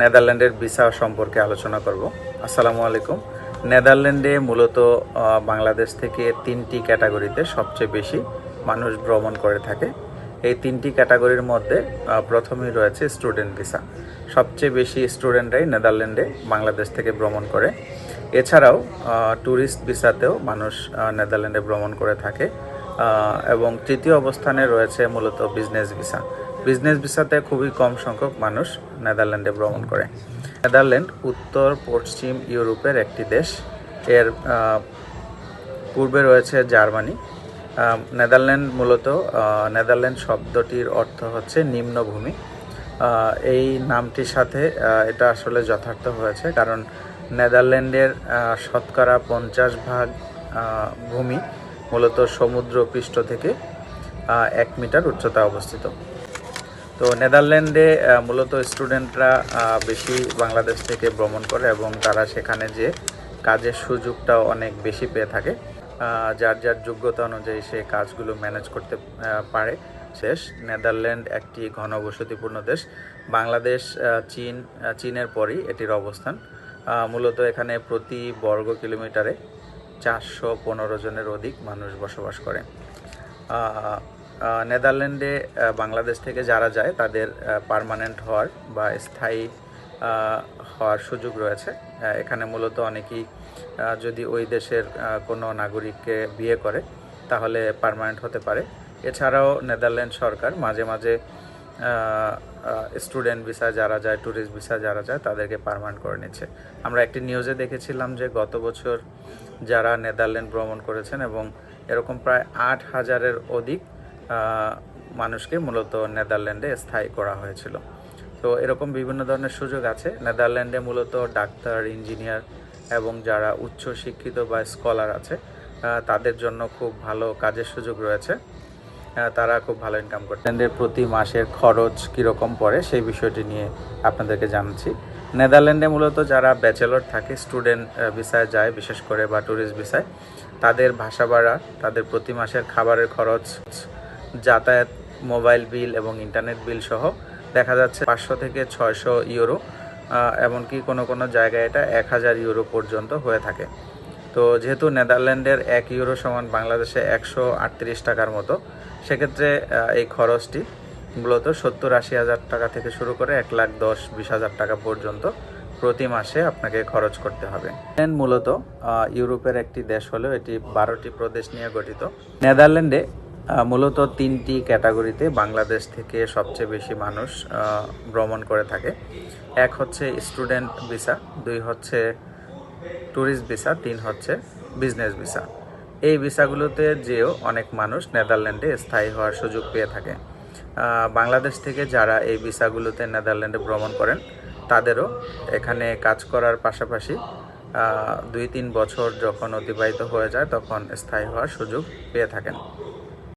নেদারল্যান্ডের visa সম্পর্কে আলোচনা করব। আসসালামু আলাইকুম। নেদারল্যান্ডে মূলত বাংলাদেশ থেকে তিনটি ক্যাটাগরিতে সবচেয়ে বেশি মানুষ ভ্রমণ করে থাকে। এই তিনটি ক্যাটাগরির মধ্যে প্রথমেই রয়েছে স্টুডেন্ট ভিসা। সবচেয়ে বেশি স্টুডেন্টরাই নেদারল্যান্ডে বাংলাদেশ থেকে ভ্রমণ করে। এছাড়াও ট্যুরিস্ট ভিসাতেও মানুষ নেদারল্যান্ডে ভ্রমণ করে থাকে। এবং তৃতীয় অবস্থানে রয়েছে মূলত বিজনেস ভিসা। বিজনেস ভিসাতে খুবই কম সংখ্যক মানুষ নেদারল্যান্ডে ভ্রমণ করে। নেদারল্যান্ড উত্তর, পশ্চিম ইউরোপের একটি দেশ। এর পূর্বে রয়েছে জার্মানি। নেদারল্যান্ড মূলত নেদারল্যান্ড শব্দটির অর্থ হচ্ছে নিম্নভূমি। এই নামটির সাথে এটা আসলে যথার্থ হয়েছে কারণ নেদারল্যান্ডের শতকরা পঞ্চাশ ভাগ ভূমি মূলত সমুদ্র পৃষ্ঠ থেকে এক মিটার উচ্চতায় অবস্থিত। তো নেদারল্যান্ডে মূলত স্টুডেন্টরা বেশি বাংলাদেশ থেকে ভ্রমণ করে এবং তারা সেখানে যে কাজের সুযোগটাও অনেক বেশি পেয়ে থাকে। যার যার যোগ্যতা অনুযায়ী সে কাজগুলো ম্যানেজ করতে পারে। শেষ, নেদারল্যান্ড একটি ঘনবসতিপূর্ণ দেশ। বাংলাদেশ চীন চীনের পরই এটির অবস্থান। মূলত এখানে প্রতি বর্গ কিলোমিটারে চারশো পনেরো জনের অধিক মানুষ বসবাস করে। নেদারল্যান্ডে বাংলাদেশ থেকে যারা যায়, তাদের পার্মানেন্ট হওয়ার বা স্থায়ী হওয়ার সুযোগ রয়েছে। এখানে মূলত অনেকেই যদি ওই দেশের কোনো নাগরিককে বিয়ে করে, তাহলে পারমানেন্ট হতে পারে। এছাড়াও নেদারল্যান্ড সরকার মাঝে মাঝে স্টুডেন্ট ভিসা যারা যায় ট্যুরিস্ট ভিসা যারা যায়, তাদেরকে পার্মানেন্ট করে নিচ্ছে। আমরা একটি নিউজে দেখেছিলাম যে গত বছর যারা নেদারল্যান্ড ভ্রমণ করেছেন এবং এরকম প্রায় আট হাজারের অধিক মানুষকে মূলত নেদারল্যান্ডে স্থায়ী করা হয়েছিল। তো এরকম বিভিন্ন ধরনের সুযোগ আছে। নেদারল্যান্ডে মূলত ডাক্তার, ইঞ্জিনিয়ার এবং যারা উচ্চ শিক্ষিত বা স্কলার আছে তাদের জন্য খুব ভালো কাজের সুযোগ রয়েছে। তারা খুব ভালো ইনকাম করতে নেদারল্যান্ডের প্রতি মাসের খরচ কীরকম পড়ে সেই বিষয়টি নিয়ে আপনাদেরকে জানাচ্ছি। নেদারল্যান্ডে মূলত যারা ব্যাচেলর থাকে, স্টুডেন্ট ভিসায় যায়, বিশেষ করে বা ট্যুরিস্ট ভিসায়, তাদের ভাষা ভাড়া, তাদের প্রতি মাসের খাবারের খরচ যাতায়াত, মোবাইল বিল এবং ইন্টারনেট বিল সহ দেখা যাচ্ছে পাঁচশো থেকে ছয়শো ইউরো এমনকি কোনো কোনো জায়গায় এটা এক হাজার ইউরো পর্যন্ত হয়ে থাকে। তো যেহেতু নেদারল্যান্ডের এক ইউরো সমান বাংলাদেশে একশো আটত্রিশ টাকার মতো, সেক্ষেত্রে এই খরচটি মূলত সত্তর আশি হাজার টাকা থেকে শুরু করে এক লাখ দশ, বিশ হাজার টাকা পর্যন্ত প্রতি মাসে আপনাকে খরচ করতে হবে। মূলত ইউরোপের একটি দেশ হলেও এটি বারোটি প্রদেশ নিয়ে গঠিত। নেদারল্যান্ডে মূলত তিনটি ক্যাটাগরিতে বাংলাদেশ থেকে সবচেয়ে বেশি মানুষ ভ্রমণ করে থাকে। এক হচ্ছে স্টুডেন্ট ভিসা, দুই হচ্ছে ট্যুরিস্ট ভিসা, তিন হচ্ছে বিজনেস ভিসা। এই ভিসাগুলোতে যেও অনেক মানুষ নেদারল্যান্ডে স্থায়ী হওয়ার সুযোগ পেয়ে থাকে। বাংলাদেশ থেকে যারা এই ভিসাগুলোতে নেদারল্যান্ডে ভ্রমণ করেন, তাদেরও এখানে কাজ করার পাশাপাশি দুই তিন বছর যখন অতিবাহিত হয়ে যায়, তখন স্থায়ী হওয়ার সুযোগ পেয়ে থাকেন।